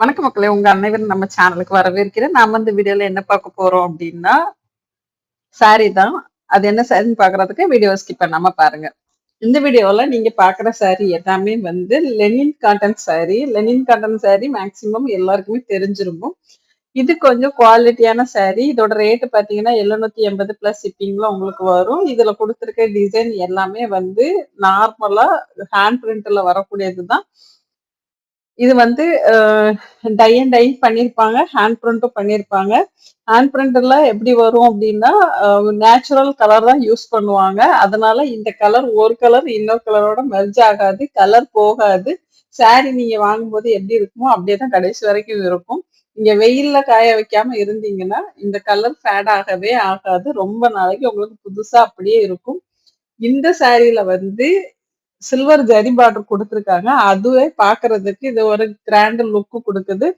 வணக்க மக்களே உங்க அனைவரும் நம்ம சேனலுக்கு வரவேற்கிறேன். நாம இந்த வீடியோல என்ன பார்க்க போறோம் அப்படின்னா சாரி தான். அது என்ன சாரின்னு பாக்குறதுக்கு வீடியோ ஸ்கிப் பண்ணாம பாருங்க. இந்த வீடியோல நீங்க பாக்குற சாரி எல்லாமே வந்து linen cotton sari linen cotton sari maximum எல்லாருக்குமே தெரிஞ்சிருக்கும். இது கொஞ்சம் குவாலிட்டியான சாரி இதோட ரேட்டு பார்த்தீங்கன்னா எழுநூத்தி எண்பது பிளஸ் ஷிப்பிங்ல உங்களுக்கு வரும். இதுல கொடுத்துருக்க டிசைன் எல்லாமே வந்து நார்மலா ஹேண்ட் பிரிண்ட்ல வரக்கூடியதுதான். இது வந்து டை அண்ட் டை பண்ணியிருப்பாங்க ஹேண்ட் பிரிண்ட்டும் பண்ணியிருப்பாங்க ஹேண்ட் பிரிண்ட்ல எப்படி வரும் அப்படின்னா நேச்சுரல் கலர் தான் யூஸ் பண்ணுவாங்க. அதனால இந்த கலர் ஒரு கலர் இன்னொரு கலரோட மெர்ஜ் ஆகாது கலர் போகாது. சாரி நீங்க வாங்கும்போது எப்படி இருக்குமோ அப்படியே தான் கடைசி வரைக்கும் இருக்கும். நீங்க வெயில்ல காய வைக்காம இருந்தீங்கன்னா இந்த கலர் ஃபேட் ஆகவே ஆகாது. ரொம்ப நாளைக்கு உங்களுக்கு புதுசா அப்படியே இருக்கும். இந்த சாரியில வந்து சில்வர் ஜரி பார்டர் கொடுத்துருக்காங்க. அதுவே பாக்குறதுக்கு இது ஒரு கிராண்ட் லுக் கொடுக்குது.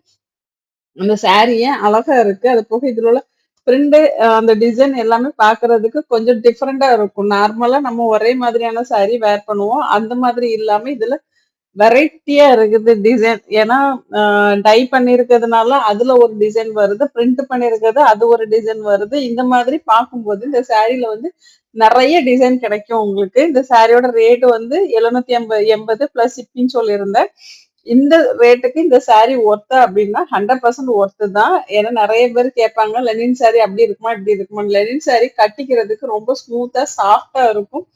அந்த சாரியே அழகா இருக்கு. அது போக இதுல உள்ள பிரிண்ட் அந்த டிசைன் எல்லாமே பாக்குறதுக்கு கொஞ்சம் டிஃப்ரெண்டா இருக்கும். நார்மலா நம்ம ஒரே மாதிரியான சாரி வேர் பண்ணுவோம். அந்த மாதிரி இல்லாம இதுல வெரைட்டியா இருக்குது டிசைன் ஏன்னா டை பண்ணிருக்கிறதுனால அதுல ஒரு டிசைன் வருது பிரிண்ட் பண்ணிருக்கிறது அது ஒரு டிசைன் வருது. இந்த மாதிரி பார்க்கும்போது இந்த சாரியில வந்து நிறைய டிசைன் கிடைக்கும் உங்களுக்கு. இந்த சாரியோட ரேட் வந்து எழுநூத்தி எண்பது எண்பது பிளஸ் சிப்பின்னு சொல்லியிருந்தேன். இந்த ரேட்டுக்கு இந்த சாரி ஒர்த்து அப்படின்னா ஹண்ட்ரட் பர்சன்ட் ஒர்த்து தான். ஏன்னா நிறைய பேர் கேட்பாங்க லெனின் சாரி அப்படி இருக்குமா இப்படி இருக்குமா லெனின் சாரி கட்டிக்கிறதுக்கு ரொம்ப ஸ்மூத்தா சாஃப்டா இருக்கும்.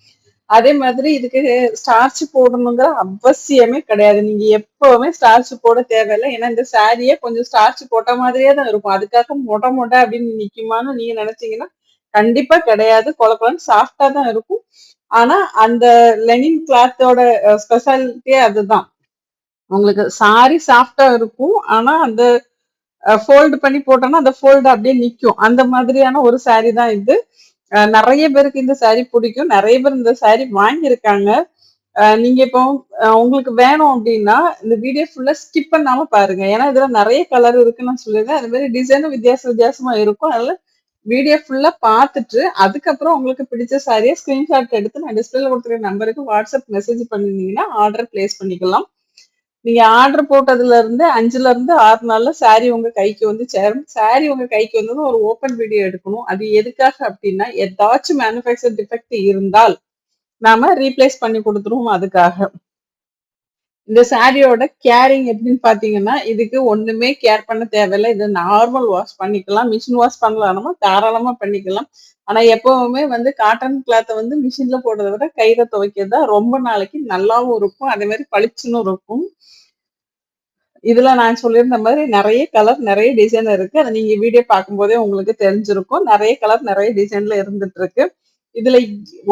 அதே மாதிரி இதுக்கு ஸ்டார்ச் போடணுங்கிற அவசியமே கிடையாது. நீங்க எப்பவுமே ஸ்டார்ச் போட தேவையில்லை. ஏன்னா இந்த சாரியே கொஞ்சம் ஸ்டார்ச் போட்ட மாதிரியே தான் இருக்கும். அதுக்காக மொட்டை மொட்டை அப்படின்னு நிக்குமான்னு நீங்க நினைச்சீங்கன்னா கண்டிப்பா கிடையாது. குழப்பம் சாஃப்டா தான் இருக்கும். ஆனா அந்த லெனின் கிளாத்தோட ஸ்பெஷாலிட்டியே அதுதான். உங்களுக்கு சாரி சாஃப்டா இருக்கும். ஆனா அந்த ஃபோல்டு பண்ணி போட்டோம்னா அந்த ஃபோல்டு அப்படியே நிற்கும் அந்த மாதிரியான ஒரு சாரி தான் இது. நிறைய பேருக்கு இந்த சாரி பிடிக்கும். நிறைய பேர் இந்த சாரி வாங்கியிருக்காங்க. நீங்க இப்போ உங்களுக்கு வேணும் அப்படின்னா இந்த வீடியோ ஃபுல்லா ஸ்கிப் பண்ணாம பாருங்க. ஏன்னா இதுல நிறைய கலர் இருக்குன்னு நான் சொல்லியிருந்தேன். அது மாதிரி டிசைனும் வித்தியாச வித்தியாசமா இருக்கும். அதனால வீடியோ ஃபுல்லா பார்த்துட்டு அதுக்கப்புறம் உங்களுக்கு பிடிச்ச சாரியை ஸ்கிரீன்ஷாட் எடுத்து நான் டிஸ்பிளேல கொடுத்துருக்க நம்பருக்கு வாட்ஸ்அப் மெசேஜ் பண்ணிருந்தீங்கன்னா ஆர்டர் பிளேஸ் பண்ணிக்கலாம். நீங்க ஆர்டர் போட்டதுல இருந்து அஞ்சுல இருந்து ஆறு நாள்ல சாரி உங்க கைக்கு வந்து சேரும். சாரி உங்க கைக்கு வந்ததும் ஒரு ஓப்பன் வீடியோ எடுக்கணும். அது எதுக்காக அப்படின்னா ஏதாச்சும் மேனுஃபேக்சர் டிஃபெக்ட் இருந்தால் நாம ரீப்ளேஸ் பண்ணி கொடுத்துருவோம் அதுக்காக. இந்த சாரியோட கேரிங் எப்படின்னு பாத்தீங்கன்னா இதுக்கு ஒண்ணுமே கேர் பண்ண தேவையில்லை. இது நார்மல் வாஷ் பண்ணிக்கலாம். மிஷின் வாஷ் பண்ணலாம்னா தாராளமா பண்ணிக்கலாம். ஆனா எப்பவுமே வந்து காட்டன் கிளாத்தை வந்து மிஷின்ல போடுறத விட கையில துவைக்கிறது ரொம்ப நாளைக்கு நல்லாவும் இருக்கும். அதே மாதிரி பளிச்சுன்னு இருக்கும். இதுல நான் சொல்லியிருந்த மாதிரி நிறைய கலர் நிறைய டிசைன் இருக்கு. அதை நீங்க வீடியோ பார்க்கும்போதே உங்களுக்கு தெரிஞ்சிருக்கும். நிறைய கலர் நிறைய டிசைன்ல இருந்துட்டு இருக்கு. இதுல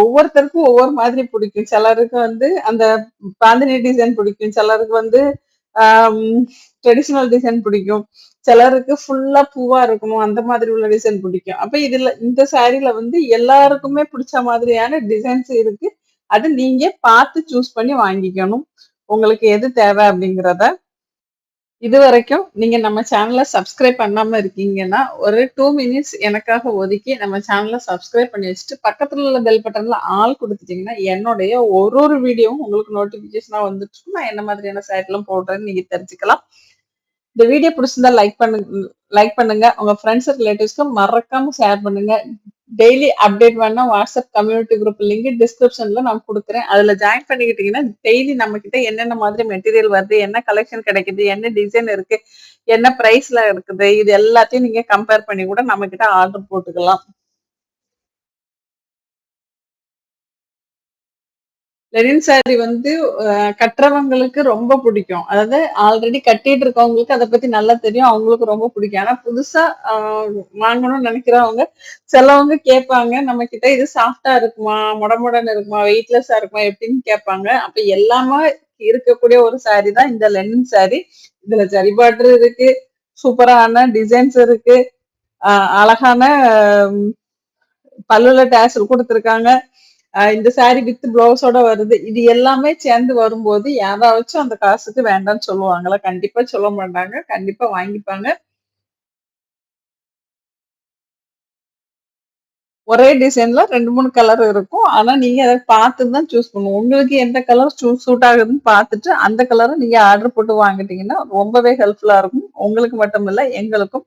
ஒவ்வொருத்தருக்கும் ஒவ்வொரு மாதிரி பிடிக்கும். சிலருக்கு வந்து அந்த பாந்தினி டிசைன் பிடிக்கும். சிலருக்கு வந்து ட்ரெடிஷ்னல் டிசைன் பிடிக்கும். சிலருக்கு ஃபுல்லா பூவா இருக்கணும். அந்த மாதிரி உள்ள டிசைன் பிடிக்கும். அப்ப இதுல இந்த சாரில வந்து எல்லாருக்குமே பிடிச்ச மாதிரியான டிசைன்ஸ் இருக்கு. அது நீங்க பார்த்து சூஸ் பண்ணி வாங்கிக்கணும். உங்களுக்கு எது தேவை அப்படிங்கிறத. இது வரைக்கும் நீங்க நம்ம சேனலை சப்ஸ்கிரைப் பண்ணாம இருக்கீங்கன்னா ஒரு டூ மினிட்ஸ் எனக்காக ஒதுக்கி நம்ம சேனலை சப்ஸ்கிரைப் பண்ணி வச்சுட்டு பக்கத்துல உள்ள பெல் பட்டன்ல ஆள் கொடுத்துட்டீங்கன்னா என்னுடைய ஒரு ஒரு வீடியோவும் உங்களுக்கு நோட்டிபிகேஷனா வந்துட்டு நான் என்ன மாதிரியான சைட் போடுறேன்னு நீங்க தெரிஞ்சுக்கலாம். இந்த வீடியோ பிடிச்சிருந்தா லைக் பண்ணுங்க லைக் பண்ணுங்க. உங்க ஃப்ரெண்ட்ஸ் ரிலேட்டிவ்ஸ்க்கு மறக்காம ஷேர் பண்ணுங்க. டெய்லி அப்டேட் பண்ண வாட்ஸ்அப் கம்யூனிட்டி குரூப் லிங்க் டிஸ்கிரிப்ஷன்ல நான் கொடுக்குறேன். அதுல ஜாயின் பண்ணிக்கிட்டீங்கன்னா டெய்லி நம்ம கிட்ட என்னென்ன மாதிரி மெட்டீரியல் வருது என்ன கலெக்ஷன் கிடைக்குது என்ன டிசைன் இருக்கு என்ன பிரைஸ்ல இருக்குது இது எல்லாத்தையும் நீங்க கம்பேர் பண்ணி கூட நம்ம கிட்ட ஆர்டர் போட்டுக்கலாம். லெனின் சாரி வந்து கட்டுறவங்களுக்கு ரொம்ப பிடிக்கும். அதாவது ஆல்ரெடி கட்டிட்டு இருக்கவங்களுக்கு அதை பத்தி நல்லா தெரியும். அவங்களுக்கு ரொம்ப பிடிக்கும். ஆனா புதுசா வாங்கணும்னு நினைக்கிறவங்க சிலவங்க கேட்பாங்க நம்ம கிட்ட இது சாஃப்டா இருக்குமா முடமுடன் இருக்குமா வெயிட்லெஸ்ஸா இருக்குமா எப்படின்னு கேட்பாங்க. அப்ப எல்லாமே இருக்கக்கூடிய ஒரு சாரி தான் இந்த லெனின் சாரி இதுல ஜரிபாட்ரு இருக்கு சூப்பரான டிசைன்ஸ் இருக்கு அழகான பல்லுல டேஸ் கொடுத்துருக்காங்க. இந்த சாரி வித் பிளவுஸோட வருது. இது எல்லாமே சேர்ந்து வரும்போது யாராச்சும் அந்த காசுக்கு வேண்டாம்னு சொல்லுவாங்களா? கண்டிப்பா சொல்ல மாட்டாங்க. கண்டிப்பா வாங்கிப்பாங்க. ஒரே டிசைன்ல ரெண்டு மூணு கலர் இருக்கும். ஆனா நீங்க அதை பார்த்து தான் சூஸ் பண்ணுவோம் உங்களுக்கு எந்த கலர் சூட் ஆகுதுன்னு பார்த்துட்டு அந்த கலரை நீங்க ஆர்டர் போட்டு வாங்கிட்டீங்கன்னா ரொம்பவே ஹெல்ப்ஃபுல்லா இருக்கும். உங்களுக்கு மட்டும் இல்லை எங்களுக்கும்